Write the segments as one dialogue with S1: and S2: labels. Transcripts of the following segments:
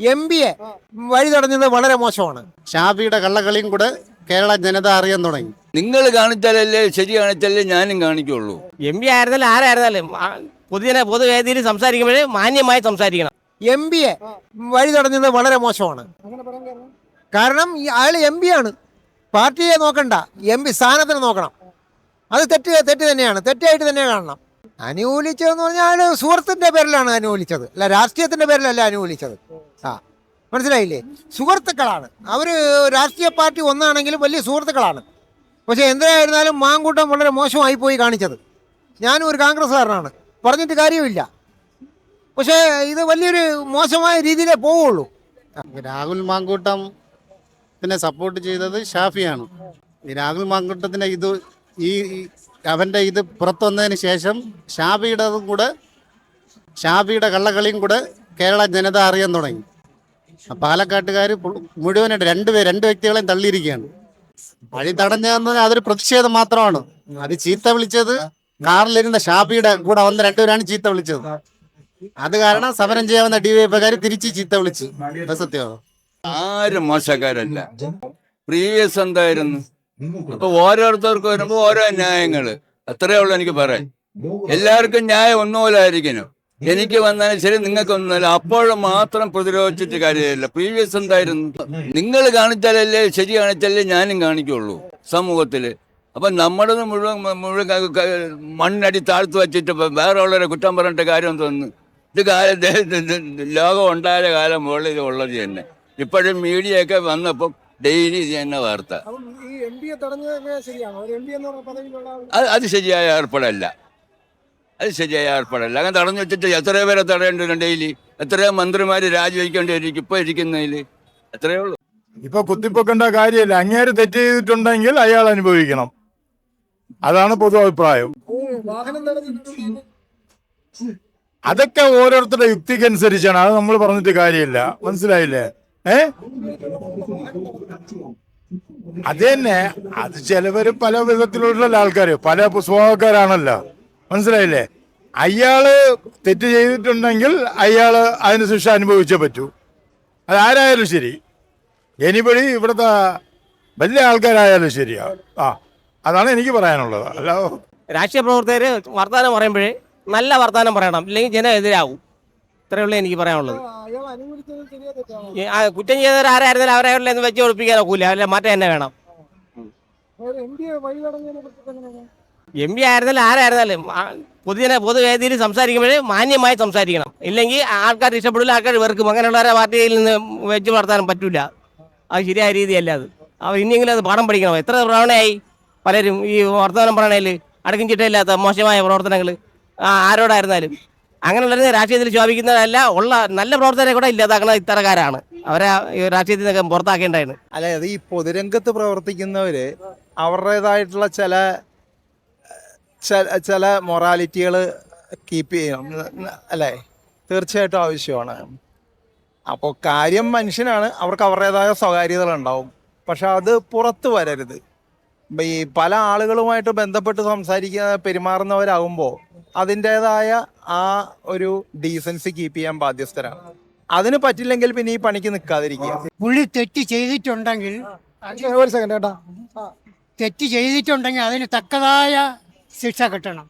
S1: M പിയെ വഴി തടഞ്ഞത് വളരെ മോശമാണ്.
S2: ഷാഫിയുടെ കള്ളക്കളിയും കൂടെ കേരള ജനത അറിയാൻ തുടങ്ങി.
S3: നിങ്ങൾ കാണിച്ചാലല്ലേ ശരി കാണിച്ചാലേ ഞാനും കാണിക്കുള്ളൂ.
S4: എം പി ആയിരുന്നാലും ആരായിരുന്നാലും പൊതുജന പൊതുവേദിയിൽ സംസാരിക്കുമ്പോഴേ മാന്യമായി സംസാരിക്കണം.
S1: എം പിയെ വഴി തടഞ്ഞത് വളരെ മോശമാണ്. കാരണം? ഈ അയാൾ എം പി ആണ്. പാർട്ടിയെ നോക്കണ്ട. എം പി സ്ഥാനത്തിന് നോക്കണം. അത് തെറ്റ് തെറ്റ് തന്നെയാണ്. തെറ്റായിട്ട് തന്നെ കാണണം. അനുകൂലിച്ചതെന്ന് പറഞ്ഞാൽ സുഹൃത്തിന്റെ പേരിലാണ് അനുകൂലിച്ചത്. അല്ല രാഷ്ട്രീയത്തിന്റെ പേരിലല്ല അനുകൂലിച്ചത്. ആ മനസ്സിലായില്ലേ? സുഹൃത്തുക്കളാണ്. അവർ രാഷ്ട്രീയ പാർട്ടി ഒന്നാണെങ്കിലും വലിയ സുഹൃത്തുക്കളാണ്. പക്ഷേ എന്തായിരുന്നാലും മാങ്കൂട്ടം വളരെ മോശമായി പോയി കാണിച്ചത്. ഞാനും ഒരു കോൺഗ്രസ്സുകാരനാണ്. പറഞ്ഞിട്ട് കാര്യമില്ല. പക്ഷേ ഇത് വലിയൊരു മോശമായ രീതിയിലേ പോവുള്ളൂ.
S2: രാഹുൽ മാങ്കൂട്ടം പിന്നെ സപ്പോർട്ട് ചെയ്തത് ഷാഫിയാണ്. ഈ രാഹുൽ മാങ്കൂട്ടത്തിന് ഇത് ഈ അവന്റെ ഇത് പുറത്തു വന്നതിന് ശേഷം ഷാബിയുടെതും കൂടെ ഷാബിയുടെ കള്ളക്കളിയും കൂടെ കേരള ജനത അറിയാൻ തുടങ്ങി. പാലക്കാട്ടുകാർ മുഴുവനായിട്ട് രണ്ട് രണ്ട് വ്യക്തികളെയും തള്ളിയിരിക്കുകയാണ്. വഴി തടഞ്ഞതെന്ന് അതൊരു പ്രതിഷേധം മാത്രമാണ്. അത് ചീത്ത വിളിച്ചത് കാറിലിരുന്ന ഷാബിയുടെ കൂടെ വന്ന രണ്ടുപേരാണ് ചീത്ത വിളിച്ചത്. അത് കാരണം സമരം ചെയ്യാവുന്ന ഡി വൈ തിരിച്ച് ചീത്ത വിളിച്ചു. സത്യമാണ്?
S3: ആരും മോശക്കാരല്ല. പ്രീവിയസ് എന്തായിരുന്നു? അപ്പൊ ഓരോരുത്തർക്ക് വരുമ്പോ ഓരോ ന്യായങ്ങൾ. അത്രേ ഉള്ളൂ എനിക്ക് പറയാൻ. എല്ലാവർക്കും ന്യായം ഒന്നുപോലെ ആയിരിക്കണം. എനിക്ക് വന്നാലും ശരി നിങ്ങൾക്ക് അപ്പോൾ മാത്രം പ്രതിരോധിച്ചിട്ട് കാര്യമില്ല. പ്രീവിയസ് എന്തായിരുന്നു? നിങ്ങൾ കാണിച്ചാലല്ലേ ശരി കാണിച്ചാലേ ഞാനും കാണിക്കുള്ളൂ സമൂഹത്തിൽ. അപ്പൊ നമ്മുടെ മുഴുവൻ മുഴുവൻ മണ്ണടി താഴ്ത്തു വെച്ചിട്ട് വേറെ ഉള്ളവരെ കുറ്റം പറഞ്ഞിട്ട് കാര്യം തോന്നുന്നു ഇത് കാലം ലോകം ഉണ്ടായ കാലം മുകളിൽ ഉള്ളത് തന്നെ. ഇപ്പോഴും മീഡിയ ഒക്കെ വന്നപ്പം ഡെയിലി ഇത് തന്നെ വാർത്ത. അത് ശരിയായ ഏർപ്പാടല്ല. അത് ശരിയായ ഏർപ്പാടല്ല. അങ്ങനെ തടഞ്ഞു വെച്ചിട്ട് എത്രയോ പേരെ തടയേണ്ടി വരും ഡെയിലി. എത്രയോ മന്ത്രിമാര് രാജിവെക്കേണ്ടി വരും ഇപ്പൊ ഇരിക്കുന്നതിൽ എത്രയേ ഉള്ളൂ.
S5: ഇപ്പൊ കുത്തിപ്പൊക്കേണ്ട കാര്യമില്ല. അങ്ങേര് തെറ്റ് ചെയ്തിട്ടുണ്ടെങ്കിൽ അയാൾ അനുഭവിക്കണം. അതാണ് പൊതു അഭിപ്രായം. അതൊക്കെ ഓരോരുത്തരുടെ യുക്തിക്കനുസരിച്ചാണ്. അത് നമ്മൾ പറഞ്ഞിട്ട് കാര്യമില്ല. മനസ്സിലായില്ലേ? ഏ? അത് തന്നെ അത് ചിലവര് പല വിധത്തിലുള്ള ആൾക്കാര്. പല സ്വഭാവക്കാരാണല്ലോ മനസ്സിലായില്ലേ? അയാൾ തെറ്റ് ചെയ്തിട്ടുണ്ടെങ്കിൽ അയാൾ അതിന് ശിക്ഷ അനുഭവിച്ചേ പറ്റൂ. അതാരായാലും ശരി. എനിപടി ഇവിടുത്തെ വലിയ ആൾക്കാരായാലും ശരിയാ. ആ അതാണ് എനിക്ക് പറയാനുള്ളത്. അല്ല
S4: രാഷ്ട്രീയ പ്രവർത്തകർ വർത്തമാനം പറയുമ്പോഴേ നല്ല വർത്തമാനം പറയണം. ഇല്ലെങ്കിൽ ജനം എതിരാവും. ഇത്രയേ ഉള്ളൂ എനിക്ക് പറയാനുള്ളത്. കുറ്റം ചെയ്തവർ ആരായിരുന്നാലും അവരെ എന്ന് വെച്ച് ഒളിപ്പിക്കാൻ ഒക്കില്ല അല്ല മാറ്റം തന്നെ വേണം.
S1: എം
S4: പി ആയിരുന്നാലും ആരായിരുന്നാലും പൊതുജന പൊതുവേദിയിൽ സംസാരിക്കുമ്പോഴേ മാന്യമായി സംസാരിക്കണം. ഇല്ലെങ്കിൽ ആൾക്കാർ ഇഷ്ടപ്പെടില്ല ആൾക്കാർ വെറുക്കും. അങ്ങനെയുള്ളവരെ പാർട്ടിയിൽ നിന്ന് വെച്ച് വളർത്താനും പറ്റൂല. അത് ശരിയായ രീതിയല്ല അത്. അവർ ഇനിയെങ്കിലും അത് പാഠം പഠിക്കണം. എത്ര തവണയായി പലരും ഈ വർത്തമാനം പറയണേൽ അടക്കം ചിട്ടയില്ലാത്ത മോശമായ പ്രവർത്തനങ്ങൾ ആരോടായിരുന്നാലും. അങ്ങനെയുള്ളവരെ രാഷ്ട്രീയത്തിൽ ശോഭിക്കുന്നതല്ല ഉള്ള നല്ല പ്രവർത്തകരെ കൂടെ ഇല്ലാതാക്കുന്ന ഇത്തരക്കാരാണ്. അവരെ രാഷ്ട്രീയത്തിൽ നിന്നൊക്കെ പുറത്താക്കേണ്ടതാണ്.
S6: അതായത് ഈ പൊതുരംഗത്ത് പ്രവർത്തിക്കുന്നവര് അവരുടേതായിട്ടുള്ള ചില ചില- ചില മൊറാലിറ്റികൾ കീപ്പ് ചെയ്യണം. അല്ലേ? തീർച്ചയായിട്ടും ആവശ്യമാണ്. അപ്പോൾ കാര്യം മനുഷ്യനാണ് അവർക്ക് അവരുടേതായ സ്വകാര്യതകളുണ്ടാവും. പക്ഷെ അത് പുറത്ത് വരരുത്. ഈ പല ആളുകളുമായിട്ട് ബന്ധപ്പെട്ട് സംസാരിക്കുന്ന പെരുമാറുന്നവരാകുമ്പോൾ അതിന്റെതായ ആ ഒരു ഡീസൻസി കീപ്പ് ചെയ്യാൻ ബാധ്യസ്ഥരാണ്. അതിന് പറ്റില്ലെങ്കിൽ പിന്നെ ഈ പണിക്ക് നിൽക്കാതിരിക്കുക.
S7: പുള്ളി തെറ്റ് ചെയ്തിട്ടുണ്ടെങ്കിൽ
S1: ഒരു സെക്കൻഡ് കേട്ടോ
S7: തെറ്റ് ചെയ്തിട്ടുണ്ടെങ്കിൽ അതിന് തക്കതായ ശിക്ഷ കിട്ടണം.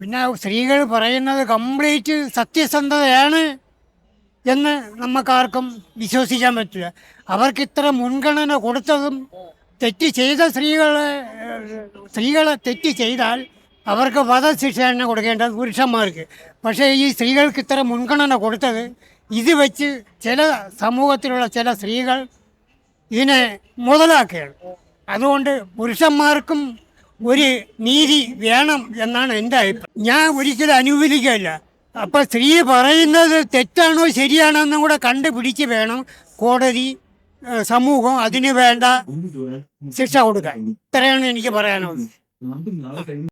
S7: പിന്നെ സ്ത്രീകൾ പറയുന്നത് കംപ്ലീറ്റ് സത്യസന്ധതയാണ് എന്ന് നമുക്കാർക്കും വിശ്വസിക്കാൻ പറ്റില്ല. അവർക്ക് ഇത്ര മുൻഗണന കൊടുത്തതും തെറ്റ് ചെയ്ത സ്ത്രീകളെ സ്ത്രീകളെ തെറ്റ് ചെയ്താൽ അവർക്ക് വധശിക്ഷ തന്നെ കൊടുക്കേണ്ടത് പുരുഷന്മാർക്ക്. പക്ഷേ ഈ സ്ത്രീകൾക്ക് ഇത്ര മുൻഗണന കൊടുത്തത് ഇത് വെച്ച് ചില സമൂഹത്തിലുള്ള ചില സ്ത്രീകൾ ഇതിനെ മുതലാക്കുകയാണ്. അതുകൊണ്ട് പുരുഷന്മാർക്കും ഒരു നീതി വേണം എന്നാണ് എന്റെ അഭിപ്രായം. ഞാൻ ഒരിക്കലും അനുകൂലിക്കില്ല അപ്പം സ്ത്രീ പറയുന്നത് തെറ്റാണോ ശരിയാണോ എന്നും കൂടെ കണ്ടുപിടിച്ച് വേണം കോടതി സമൂഹം അതിന് വേണ്ട ശിക്ഷ കൊടുക്കാൻ. ഇത്രയാണ് എനിക്ക് പറയാനുള്ളത്.